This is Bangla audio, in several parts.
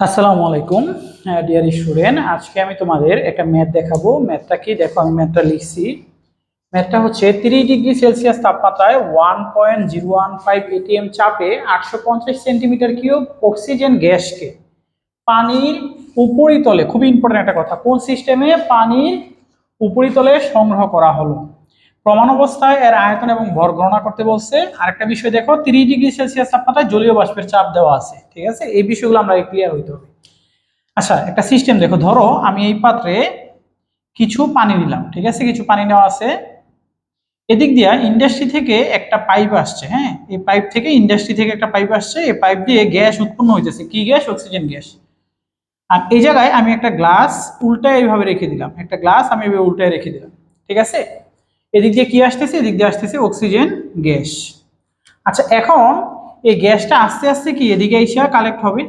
আসসালামু আলাইকুম ডিয়ার স্টুডেন্ট আজকে আমি তোমাদের একটা ম্যাথ দেখাবো। ম্যাথটা কি? দেখো, আমি ম্যাথটা লিখছি। ম্যাথটা হচ্ছে তিরিশ ডিগ্রি সেলসিয়াস তাপমাত্রায় one point zero one five ATM চাপে আটশো পঞ্চাশ সেন্টিমিটার কিউব অক্সিজেন গ্যাসকে পানির উপরিতলে, খুবই ইম্পর্টেন্ট একটা কথা, কোন সিস্টেমে পানির উপরিতলে সংগ্রহ করা হলো। প্রমাণ অবস্থায় এর আয়তন এবং ভর গণনা করতে বলছে। আরেকটা বিষয় দেখো, তিরিশ ডিগ্রি সেলসিয়াস তাপমাত্রায় জলীয় বাষ্পের চাপ দেওয়া আছে, ঠিক আছে? এই বিষয়গুলো আমরা ক্লিয়ার হইতে হবে। আচ্ছা একটা সিস্টেম দেখো, ধরো আমি এই পাত্রে কিছু পানি নিলাম, ঠিক আছে? কিছু পানি নেওয়া আছে। এদিক দিয়ে ইন্ডাস্ট্রি থেকে একটা পাইপ আসছে হ্যাঁ? এই পাইপ থেকে ইন্ডাস্ট্রি থেকে একটা পাইপ আসছে, এই পাইপ দিয়ে গ্যাস উৎপন্ন হইতেছে। কি গ্যাস অক্সিজেন গ্যাস আর এই জায়গায় আমি একটা গ্লাস উল্টায় এইভাবে রেখে দিলাম। একটা গ্লাস আমি এইভাবে উল্টায় রেখে দিলাম, ঠিক আছে? এদিক দিয়ে কি আসতেছে? এদিক দিয়ে আসতেছে অক্সিজেন গ্যাস আচ্ছা এখন এই গ্যাসটা আস্তে আস্তে কি এদিকে এসে কালেক্ট হবে?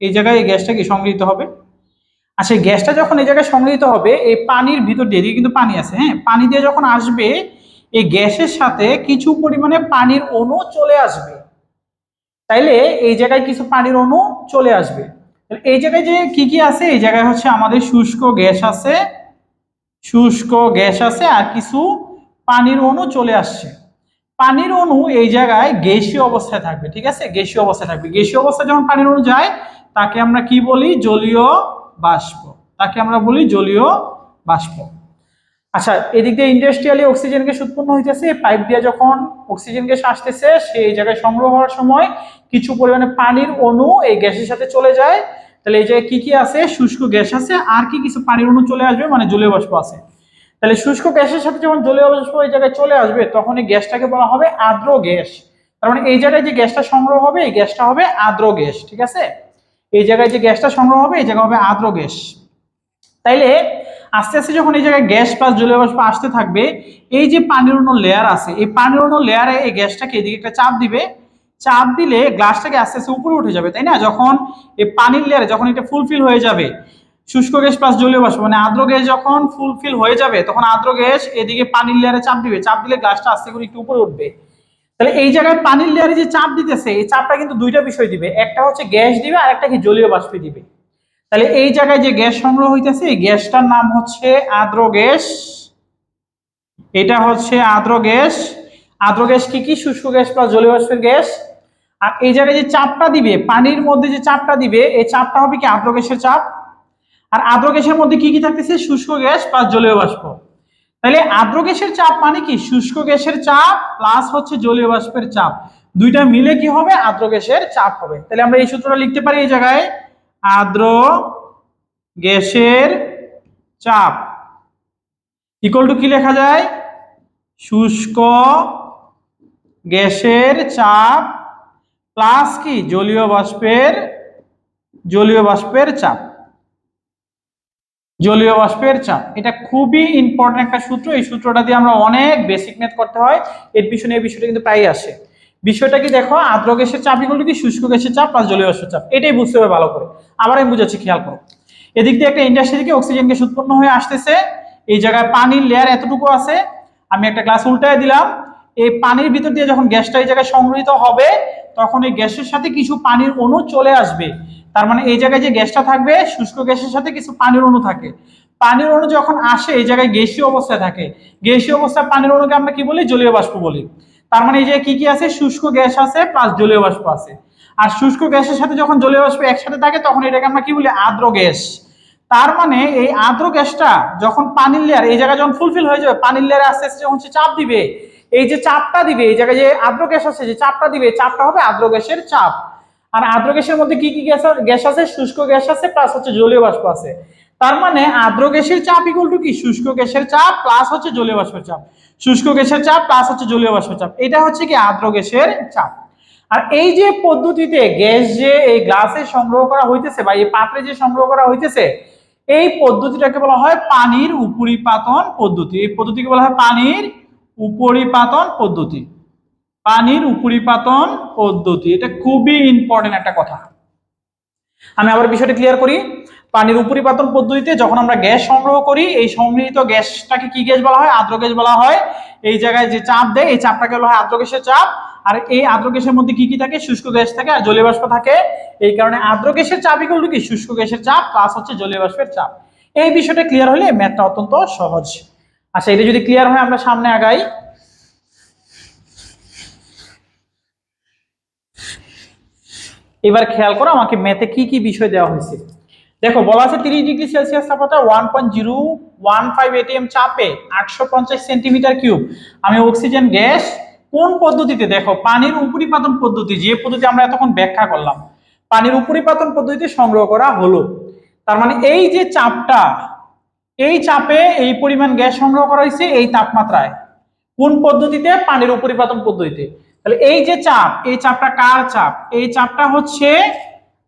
এই জায়গায় এই গ্যাসটা কি সংগৃহীত হবে? আচ্ছা গ্যাসটা যখন এই জায়গায় সংগৃহীত হবে, এই পানির ভিতর দিয়ে, এদিকে কিন্তু পানি আছে হ্যাঁ? পানি দিয়ে যখন আসবে, এই গ্যাসের সাথে কিছু পরিমাণে পানির অণু চলে আসবে। তাইলে এই জায়গায় কিছু পানির অণু চলে আসবে। এই জায়গায় যে কি কি আছে? এই জায়গায় হচ্ছে আমাদের শুষ্ক গ্যাস আছে, শুষ্ক গ্যাস আছে আর কিছু পানির অণু চলে আসছে। পানির অণু এই জায়গায় গ্যাসীয় অবস্থায় থাকবে, ঠিক আছে? গ্যাসীয় অবস্থায় থাকবে। গ্যাসীয় অবস্থায় যখন পানির অণু যায়, তাকে আমরা কি বলি? জলীয় বাষ্প। তাকে আমরা বলি জলীয় বাষ্প। আচ্ছা এদিক দিয়ে ইন্ডাস্ট্রিয়ালি অক্সিজেন গ্যাস উৎপন্ন হইতেছে। পাইপ দিয়ে যখন অক্সিজেন গ্যাস আসতেছে সেই জায়গায় সংগ্রহ হওয়ার সময় কিছু পরিমাণে পানির অণু এই গ্যাসের সাথে চলে যায়। তাহলে এই জায়গায় কি কি আছে? শুষ্ক গ্যাস আছে। আর কি কিছু পানির অণু চলে আসবে? মানে জলীয় বাষ্প আছে। তাহলে শুষ্ক গ্যাসের সাথে যখন জলীয় বাষ্প এই জায়গায় চলে আসবে তখন এই গ্যাসটাকে বলা হবে আর্দ্র গ্যাস। তার মানে এই জায়গায় যে গ্যাসটা সংগ্রহ হবে, এই গ্যাসটা হবে আর্দ্র গ্যাস, ঠিক আছে? এই জায়গায় যে গ্যাসটা সংগ্রহ হবে, এই জায়গা হবে আর্দ্র গ্যাস। তাইলে আস্তে আস্তে যখন এই জায়গায় গ্যাস প্লাস জলীয় বাষ্প আসতে থাকবে, এই যে পানির অন্য লেয়ার আছে, এই পানির অন্য লেয়ারে এই গ্যাসটাকে এদিকে একটা চাপ দিবে। চাপ দিলে গ্লাসটাকে আস্তে আস্তে উপরে উঠে যাবে, তাই না? যখন এই পানির লেয়ারে যখন এটা ফুলফিল হয়ে যাবে শুষ্ক গ্যাস প্লাস জলীয় বাষ্প মানে আর্দ্র গ্যাস যখন ফুলফিল হয়ে যাবে, তখন আর্দ্র গ্যাস এদিকে পানির লেয়ারে চাপ দিবে। চাপ দিলে গ্লাসটা আস্তে করে একটু উপরে উঠবে। তাহলে এই জায়গায় পানির লেয়ারে যে চাপ দিতেছে, এই চাপটা কিন্তু দুইটা বিষয় দিবে। একটা হচ্ছে গ্যাস দিবে, আর একটা কি জলীয় বাষ্প দিবে। তাহলে এই জায়গায় যে গ্যাস সংগ্রহ হইতেছে, এই গ্যাসটার নাম হচ্ছে আর্দ্র গ্যাস। এটা হচ্ছে আর্দ্র গ্যাস। আর্দ্র গ্যাস কি কি? শুষ্ক গ্যাস প্লাস জলীয় বাষ্পের গ্যাস। আর এই জায়গায় যে চাপটা দিবে, পানির মধ্যে যে চাপটা দিবে, এই চাপটা হবে কি আর্দ্র গ্যাসের চাপ? আর আর্দ্র গ্যাসের মধ্যে কি কি থাকতেছে? শুষ্ক গ্যাস প্লাস জলীয় বাষ্প। তাহলে আর্দ্র গ্যাসের চাপ মানে কি? শুষ্ক গ্যাসের চাপ প্লাস হচ্ছে জলীয় বাষ্পের চাপ। দুইটা মিলে কি হবে? আর্দ্র গ্যাসের চাপ হবে। তাহলে আমরা এই সূত্রটা লিখতে পারি এই জায়গায়। আর্দ্র গ্যাসের চাপ ইকুয়াল টু কি লেখা যায়? শুষ্ক গ্যাসের চাপ প্লাস কি? জলীয় বাষ্পের জলীয় বাষ্পের চাপ। জলীয় বাষ্পের চাপ। এটা খুবই ইম্পর্টেন্ট একটা সূত্র। এই সূত্রটা দিয়ে আমরা অনেক বেসিক ম্যাথ করতে হয়। এর পিছনে, এই বিষয়টা কিন্তু প্রায়ই আসে। বিষয়টা কি দেখো? আর্দ্র গ্যাসের চাপ এগুলো কি? শুষ্ক গ্যাসের চাপ প্লাস জলীয় বাষ্পের চাপ। এটাই বুঝতে হবে ভালো করে। আবার আমি বুঝাচ্ছি, খেয়াল করো। এদিক দিয়ে একটা ইন্ডাস্ট্রি থেকে অক্সিজেন গ্যাস উৎপন্ন হয়ে আসতেছে। এই জায়গায় পানির লেয়ার এতটুকু আছে। আমি একটা গ্লাস উল্টায় দিলাম। এই পানির ভিতর দিয়ে যখন গ্যাসটা এই জায়গায় সংগৃহীত হবে তখন এই গ্যাসের সাথে কিছু পানির অণু চলে আসবে। তার মানে এই জায়গায় যে গ্যাসটা থাকবে, শুষ্ক গ্যাসের সাথে কিছু পানির অণু থাকে। পানির অণু যখন আসে, এই জায়গায় গ্যাসীয় অবস্থায় থাকে। গ্যাসীয় অবস্থায় পানির অণুকে আমরা কি বলি? জলীয় বাষ্প বলি। তার মানে এই যে কি কি আছে? শুষ্ক গ্যাস আছে প্লাস জলীয় বাষ্প আছে। আর শুষ্ক গ্যাসের সাথে যখন জলীয় বাষ্প একসাথে থাকে, তখন এটাকে আমরা কি বলি? আর্দ্র গ্যাস। তার মানে এই আর্দ্র গ্যাসটা যখন পানির লেয়ার এই জায়গায় যখন ফুলফিল হয়ে যাবে, পানির লেয়ারে আস্তে আস্তে যখন সে চাপ দিবে এই যে চাপটা দিবে, এই জায়গায় যে আর্দ্র গ্যাস আছে, যে চাপটা দিবে চাপটা হবে আর্দ্র গ্যাসের চাপ। আর আর্দ্র গ্যাসের মধ্যে কি কি গ্যাস গ্যাস আছে? শুষ্ক গ্যাস আছে প্লাস হচ্ছে জলীয় বাষ্প আছে। তার মানে আর্দ্র গ্যাসের চাপ ইকুয়াল টু কি? শুষ্ক গ্যাসের চাপ প্লাস হচ্ছে জলীয় বাষ্পের চাপ। শুষ্ক গ্যাসের চাপ প্লাস হচ্ছে জলীয় বাষ্পের চাপ। এটা হচ্ছে কি? আর্দ্র গ্যাসের চাপ। আর এই যে পদ্ধতিতে গ্যাস যে এই গ্লাসে সংগ্রহ করা হইতেছে বা এই পাত্রে যে সংগ্রহ করা হইতেছে, এই পদ্ধতিটাকে বলা হয় পানির উপরিপাতন পদ্ধতি। এই পদ্ধতিকে বলা হয় পানির উপরিপাতন পদ্ধতি। পানির উপরিপাতন পদ্ধতি, এটা খুবই ইম্পর্টেন্ট একটা কথা। আমি আবার বিষয়টা ক্লিয়ার করি। পানির উপরিপাতন পদ্ধতিতে যখন আমরা গ্যাস সংগ্রহ করি, এই সংগৃহীত গ্যাসটাকে কি গ্যাস বলা হয়? আর্দ্র গ্যাস বলা হয়। এই জায়গায় যে চাপ দেয়, এই চাপটাকে বলা হয় আর্দ্র গ্যাসের চাপ। আর এই আর্দ্র গ্যাসের মধ্যে কি কি থাকে? শুষ্ক গ্যাস থাকে আর জলীয় বাষ্প থাকে। এই কারণে আর্দ্র গ্যাসের চাপ ইকুয়াল কি? শুষ্ক গ্যাসের চাপ প্লাস হচ্ছে জলীয় বাষ্পের চাপ। এই বিষয়টা ক্লিয়ার হলে ম্যাথটা অত্যন্ত সহজ। আচ্ছা এটা যদি ক্লিয়ার হয়, আমরা সামনে আগাই। এবার খেয়াল করো, আমাকে ম্যাথে কি কি বিষয় দেওয়া হয়েছে। দেখো, বলা আছে তিরিশ ডিগ্রি সেলসিয়াস তাপমাত্রা one point zero one five ATM চাপে আটশো পঞ্চাশ সেন্টিমিটার কিউব। আমি অক্সিজেন গ্যাস কোন পদ্ধতিতে? দেখো, পানির উপরিপাতন পদ্ধতি, যে পদ্ধতি আমরা এতক্ষণ ব্যাখ্যা করলাম, পানির উপরিপাতন পদ্ধতিতে সংগ্রহ করা হলো। তার মানে এই যে চাপটা এই চাপে এই পরিমাণ গ্যাস সংগ্রহ করা হয়েছে এই তাপমাত্রায়। কোন পদ্ধতিতে? পানির উপরিপাতন পদ্ধতিতে। তাহলে এই যে চাপ, এই চাপটা কার চাপ? এই চাপটা হচ্ছে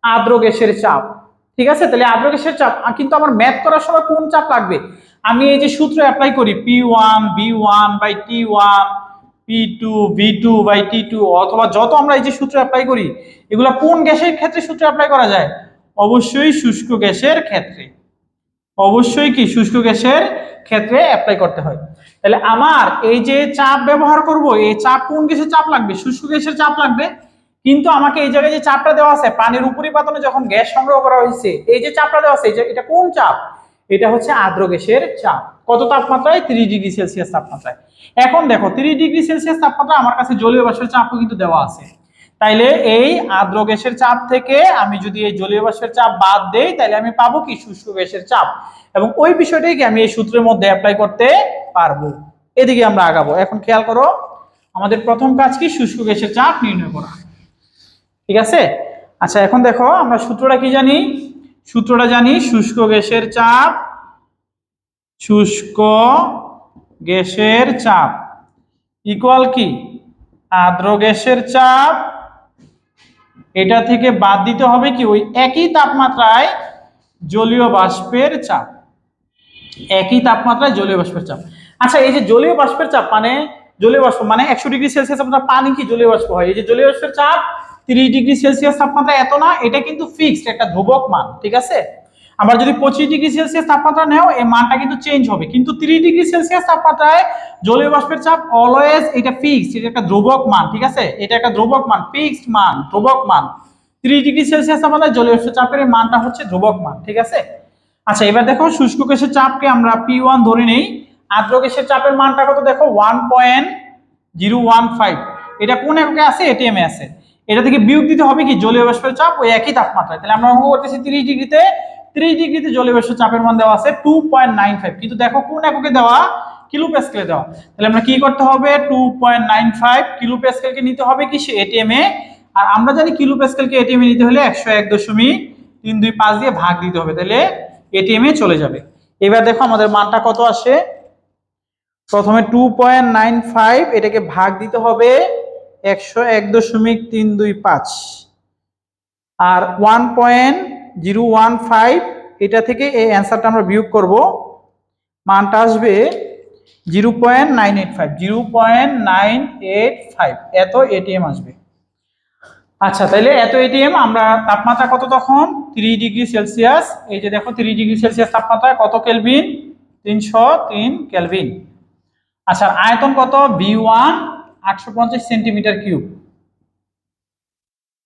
আর্দ্র গ্যাসের চাপ। ঠিক আছে? তাহলে আর্দ্র গ্যাসের চাপ কিন্তু আমার ম্যাথ করার সময় কোন চাপ লাগবে? আমি এই যে সূত্র অ্যাপ্লাই করি P one B one by T one P two V two by T two অথবা যত আমরা এই যে সূত্র অ্যাপ্লাই করি, এগুলো কোন গ্যাসের ক্ষেত্রে সূত্র অ্যাপ্লাই করা যায়? অবশ্যই শুষ্ক গ্যাসের ক্ষেত্রে। অবশ্যই কি শুষ্ক গ্যাসের ক্ষেত্রে অ্যাপ্লাই করতে হয়। তাহলে আমার এই যে চাপ ব্যবহার করব, এই চাপ কোন গ্যাসের চাপ লাগবে? শুষ্ক গ্যাসের চাপ লাগবে। কিন্তু আমাকে এই জায়গায় যে চাপটা দেওয়া আছে, পানির উপরিপাতনে যখন গ্যাস সংগ্রহ করা হয়েছে, এই যে চাপটা দেওয়া আছে এটা কোন চাপ? এটা হচ্ছে আর্দ্র গ্যাসের চাপ। কত তাপমাত্রায়? তিরিশ ডিগ্রি সেলসিয়াস তাপমাত্রায়। এখন দেখো, তিরিশ ডিগ্রি সেলসিয়াস তাপমাত্রা আমার কাছে জলীয় বাষ্পের চাপও কিন্তু দেওয়া আছে। তাইলে এই আর্দ্র গ্যাসের চাপ থেকে আমি যদি এই জলীয় বাষ্পের চাপ বাদ দেই তাহলে আমি পাবো কি? শুষ্ক গ্যাসের চাপ। এবং ওই বিষয়টাই কি আমি এই সূত্রের মধ্যে অ্যাপ্লাই করতে পারব। এদিকে আমরা আগাবো। এখন খেয়াল করো, আমাদের প্রথম কাজ কি? শুষ্ক গ্যাসের চাপ নির্ণয় করা। ঠিক আছে? আচ্ছা এখন দেখো, আমরা সূত্রটা কি জানি? সূত্রটা জানি শুষ্ক গ্যাসের চাপ, শুষ্ক গ্যাসের চাপ। ইকুয়াল কি? আর্দ্র গ্যাসের চাপ এটা থেকে বাদ দিতে হবে কি? ওই একই তাপমাত্রায় জলীয় বাষ্পের চাপ। একই তাপমাত্রায় জলীয় বাষ্পের চাপ। আচ্ছা এই যে জলীয় বাষ্পের চাপ মানে জলীয় বাষ্প মানে একশো ডিগ্রি সেলসিয়াস আপনার পানি কি জলীয় বাষ্প হয়? এই যে জলীয় বাষ্পের চাপ তিরিশ ডিগ্রি সেলসিয়াস তাপমাত্রা এত না, এটা কিন্তু ফিক্সড একটা ধ্রুবক মান, ঠিক আছে? আবার যদি পঁচিশ ডিগ্রি সেলসিয়াস তাপমাত্রা নেও এই মানটা কিন্তু চেঞ্জ হবে। কিন্তু তিরিশ ডিগ্রি সেলসিয়াস তাপমাত্রায় জলীয় বাষ্পের চাপ অলওয়েজ এটা ফিক্সড এটা একটা ধ্রুবক মান, ঠিক আছে? এটা একটা ধ্রুবক মান ফিক্সড মান, ধ্রুবক মান। তিরিশ ডিগ্রি সেলসিয়াস তাপমাত্রায় জলীয় বাষ্পের চাপের এই মানটা হচ্ছে ধ্রুবক মান, ঠিক আছে? আচ্ছা এবার দেখো শুষ্ক গ্যাসের চাপকে আমরা পি ওয়ান ধরে নেই। আর্দ্র গ্যাসের চাপের মানটা কত? দেখো one point zero one five এটা কোন এককে আছে এটিএম এ আছে এটা থেকে বিয়োগ দিতে হবে কি? জলীয় বাষ্পের চাপ ওই একই তাপমাত্রায়। তাহলে আমরা করতেছি তিরিশ ডিগ্রিতে তিরিশ ডিগ্রিতে জলীয় বাষ্পের চাপের মান দেওয়া আছে টু পয়েন্ট নাইন ফাইভ কিন্তু দেখো কোন এককে দেওয়া? কিলো প্যাসকেলে দেওয়া। তাহলে আমরা কি করতে হবে? Two point nine five kilo প্যাসকেলকে নিতে হবে কি? সে এটিএম আর আমরা জানি কিলো প্যাসকেলকে এটিএম এ নিতে হলে একশো এক দশমিক তিন দুই পাঁচ দিয়ে ভাগ দিতে হবে। তাহলে এটিএম এ চলে যাবে। এবার দেখো আমাদের মানটা কত আসে? প্রথমে টু পয়েন্ট নাইন ফাইভ এটাকে ভাগ দিতে হবে একশো এক দশমিক তিন দুই পাঁচ। আর one point zero one five, এটা থেকে এই অ্যান্সারটা আমরা বিয়োগ করব। মানটা আসবে zero point nine eight five, zero point nine eight five, এত এটিএম আসবে। আচ্ছা তাহলে এত এটিএম আমরা তাপমাত্রা কত তখন? তিরিশ ডিগ্রি সেলসিয়াস, এই যে দেখো তিরিশ ডিগ্রি সেলসিয়াস তাপমাত্রা, কত কেলভিন? তিনশো তিন কেলভিন। আচ্ছা আয়তন কত? বি ওয়ান, আটশো পঞ্চাশ সেন্টিমিটার কিউব।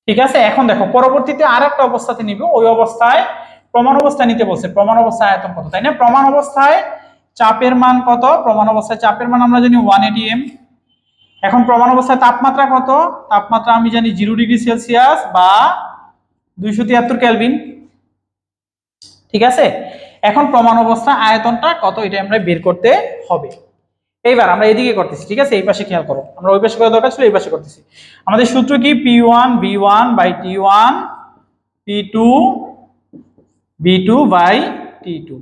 ঠিক আছে? এখন দেখো, পরবর্তীতে আর একটা অবস্থাতে নিবে। ওই অবস্থায় প্রমাণ অবস্থায় নিতে বলছে। প্রমাণ অবস্থায় আয়তন কত, তাই না? প্রমাণ অবস্থায় চাপের মান কত? প্রমাণ অবস্থায় চাপের মান আমরা জানি ওয়ান এটি এম এখন প্রমাণ অবস্থায় তাপমাত্রা কত? তাপমাত্রা আমি জানি জিরো ডিগ্রি সেলসিয়াস বা দুইশো তিয়াত্তর ক্যালভিন ঠিক আছে? এখন প্রমাণ অবস্থা আয়তনটা কত? এটা আমরা বের করতে হবে। এইবার আমরা এদিকে করতেছি, ঠিক আছে? এই পাশে খেয়াল করো। আমরা ওই পাশে করা দরকার ছিল, এই পাশে করতেছি। আমাদের সূত্র কি? P one B one by T one P two B two by T two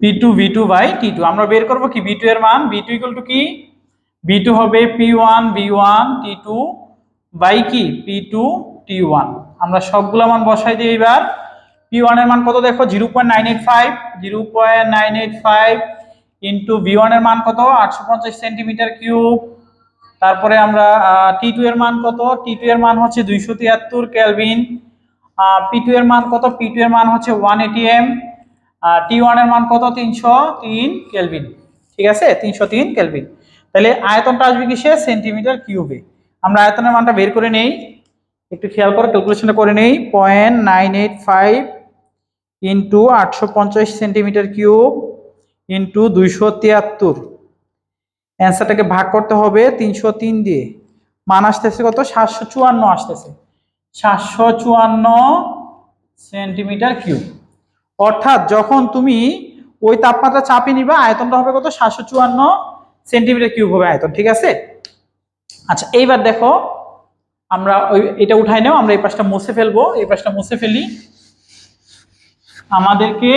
P two V two by T two আমরা বের করব কি? বি টু এর মান। বি টু ইকুয়াল টু কি? বি টু হবে P one B one T two by কি? পি টু টি ওয়ান আমরা সবগুলো মান বসাই দিই এবার পি ওয়ানের মান কত দেখো? Zero point nine eight five zero point nine eight five into V ওয়ানের মান কত? আটশো পঞ্চাশ সেন্টিমিটার কিউব তারপরে আমরা টি টু এর মান কত? টি টু এর মান হচ্ছে দুইশো তিয়াত্তর ক্যালভিন পি টু এর মান কত? পি টু এর মান হচ্ছে ওয়ান এটিএম টি ওয়ানের মান কত? তিনশো তিন কেলভিন ঠিক আছে? তিনশো তিন কেলভিন তাহলে আয়তনটা আসবে কিসে? সেন্টিমিটার কিউবে আমরা আয়তনের মানটা বের করে নেই। একটু খেয়াল করে ক্যালকুলেশনটা করে নেই। Point nine eight five into আটশো পঞ্চাশ সেন্টিমিটার কিউব ইন্টু দুইশো তিয়াত্তর। অ্যান্সারটাকে ভাগ করতে হবে তিনশো তিন দিয়ে। মান আসতেছে কত? সাতশো চুয়ান্ন আসতেছে। সাতশো চুয়ান্ন সেন্টিমিটার কিউব। অর্থাৎ যখন তুমি ওই তাপমাত্রা চাপে নিবা, আয়তনটা হবে কত? সাতশো চুয়ান্ন সেন্টিমিটার কিউব হবে আয়তন, ঠিক আছে? আচ্ছা এইবার দেখো, আমরা ওই এটা উঠাই নেও, আমরা এই পাশটা মুছে ফেলব। এই পাশটা মুছে ফেলি। আমাদেরকে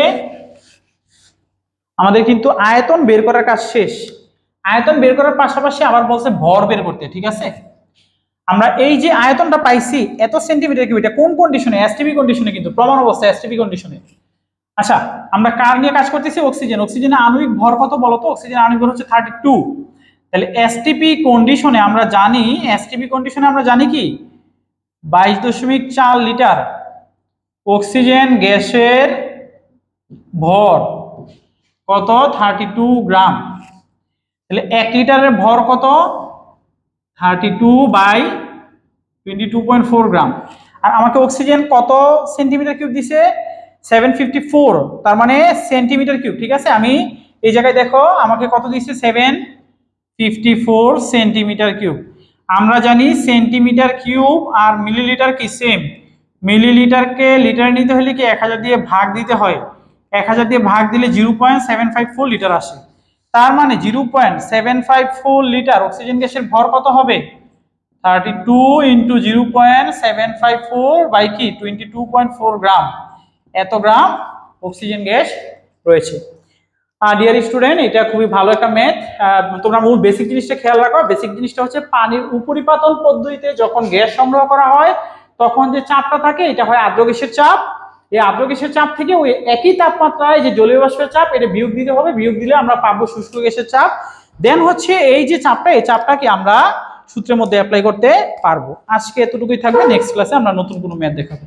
আমাদের কিন্তু আয়তন বের করার কাজ শেষ। আয়তন বের করার পাশাপাশি আবার বলছে ভর বের করতে, ঠিক আছে? আমরা এই যে আয়তনটা পাইছি, এত সেন্টিমিটার কিউব এটা কোন কন্ডিশনে এসটিপি কন্ডিশনে কিন্তু প্রমাণ অবস্থা এসটিপি কন্ডিশনে আচ্ছা আমরা কার নিয়ে কাজ করতেছি? অক্সিজেন অক্সিজেনের আণবিক ভর কত বলতো অক্সিজেনের আণবিক ভর হচ্ছে থার্টি টু তাহলে এসটিপি কন্ডিশনে আমরা জানি এসটিপি কন্ডিশনে আমরা জানি কি? বাইশ দশমিক চার লিটার অক্সিজেন গ্যাসের ভর। কত? Thirty two gram. তাহলে এক লিটারের ভর কত? Thirty two by twenty two point four gram. আর আমাকে অক্সিজেন কত সেন্টিমিটার কিউব দিছে? সেভেন ফিফটি ফোর তার মানে সেন্টিমিটার কিউব ঠিক আছে? আমি এই জায়গায় দেখো, আমাকে কত দিচ্ছে seven fifty four centimetre cube আমরা জানি সেন্টিমিটার কিউব আর মিলিলিটার কি সেম মিলিলিটারকে লিটার নিতে হলে কি এক হাজার দিয়ে ভাগ দিতে হয়? এক হাজার দিয়ে ভাগ দিলে zero point seven five four litre আসে। তার মানে zero point seven five four litre oxygen gas ভর কত হবে? Thirty two into zero point seven five four by কি? Twenty two point four gram. এত গ্রাম অক্সিজেন গ্যাস রয়েছে। আর ডিয়ার স্টুডেন্ট, এটা খুবই ভালো একটা ম্যাথ। তোমরা মূল বেসিক জিনিসটা খেয়াল রাখো। বেসিক জিনিসটা হচ্ছে পানির উপরিপাতন পদ্ধতিতে যখন গ্যাস সংগ্রহ করা হয়, তখন যে চাপটা থাকে, এটা হয় আর্দ্র গ্যাসের চাপ। এই আদ্র গ্যাসের চাপ থেকে ওই একই তাপমাত্রায় যে জলীয় বাষ্পের চাপ, এটা বিয়োগ দিতে হবে। বিয়োগ দিলে আমরা পাবো শুষ্ক গ্যাসের চাপ। দেন হচ্ছে এই যে চাপটা, এই চাপটাকে আমরা সূত্রের মধ্যে অ্যাপ্লাই করতে পারব। আজকে এতটুকুই থাকবে। নেক্সট ক্লাসে আমরা নতুন কোনো ম্যাথ দেখাবো।